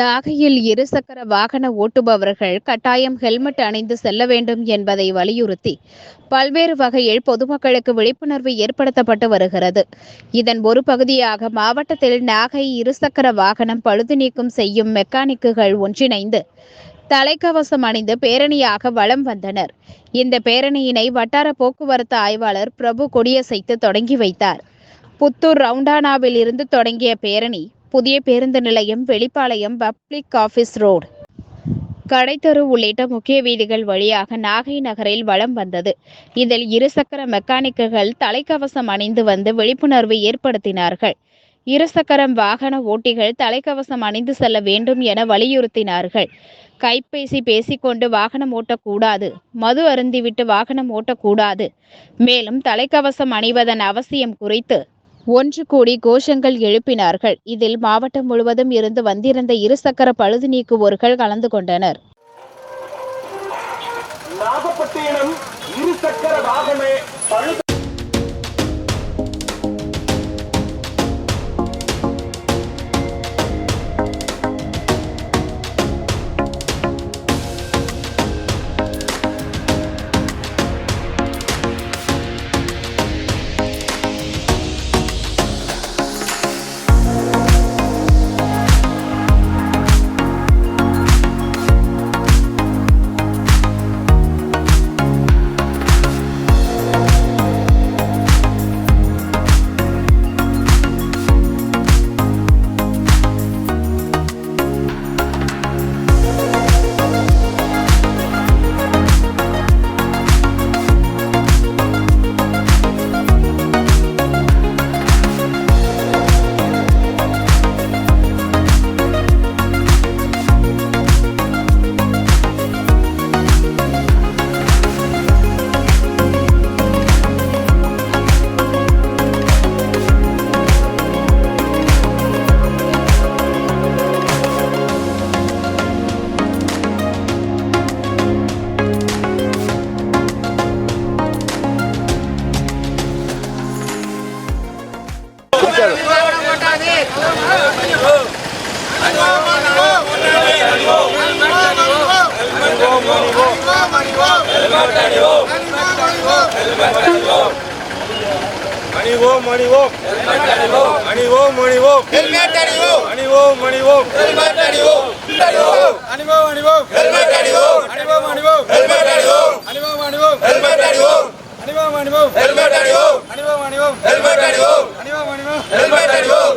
நாகையில் இருசக்கர வாகன ஓட்டுபவர்கள் கட்டாயம் ஹெல்மெட் அணிந்து செல்ல வேண்டும் என்பதை வலியுறுத்தி பல்வேறு வகையில் பொதுமக்களுக்கு விழிப்புணர்வு ஏற்படுத்தப்பட்டு வருகிறது. இதன் ஒரு பகுதியாக மாவட்டத்தில் நாகை இருசக்கர வாகனம் பழுது நீக்கம் செய்யும் மெக்கானிக்குகள் ஒன்றிணைந்து தலைக்கவசம் அணிந்து பேரணியாக வலம் வந்தனர். இந்த பேரணியினை வட்டார போக்குவரத்து ஆய்வாளர் பிரபு கொடியசைத்து தொடங்கி வைத்தார். புத்தூர் ரவுண்டானாவில் இருந்து தொடங்கிய பேரணி புதிய பேருந்து நிலையம் வெளிப்பாளையம் பப்ளிக் ஆஃபீஸ் ரோடு கடைத்தரு உள்ளிட்ட முக்கிய வீதிகள் வழியாக நாகை நகரில் வலம் வந்தது. இதில் இருசக்கர மெக்கானிக்குகள் தலைக்கவசம் அணிந்து வந்து விழிப்புணர்வு ஏற்படுத்தினார்கள். இருசக்கரம் வாகன ஓட்டிகள் தலைக்கவசம் அணிந்து செல்ல வேண்டும் என வலியுறுத்தினார்கள். கைபேசி பேசிக்கொண்டு வாகனம் ஓட்டக்கூடாது. மது அருந்திவிட்டு வாகனம் ஓட்டக்கூடாது. மேலும் தலைக்கவசம் அணிவதன் அவசியம் குறித்து ஒன்று கூடி கோஷங்கள் எழுப்பினார்கள். இதில் மாவட்டம் முழுவதும் இருந்து வந்திருந்த இருசக்கர பழுது நீக்குவோர்கள் கலந்து கொண்டனர். நாகப்பட்டினம் இருசக்கர வாகன பழுது அணிவோம். அணிவோம் அணிவோம். அணிவோம் அணிவோம். அணிவோம் அணிவோம். அணிவோம் அணிவோம் அணிவோம் ஹெல்மெட் அணிவோம் அணிவோம் அணிவோம் ஹெல்மெட் அணிவோம் அணிவோம் ஹெல்மெட் அணிவோம். அணிவோம் அணிவோம் ஹெல்மெட் அணிவோம். அணிவோம் அணிவோம் ஹெல்மெட் அணிவோம்.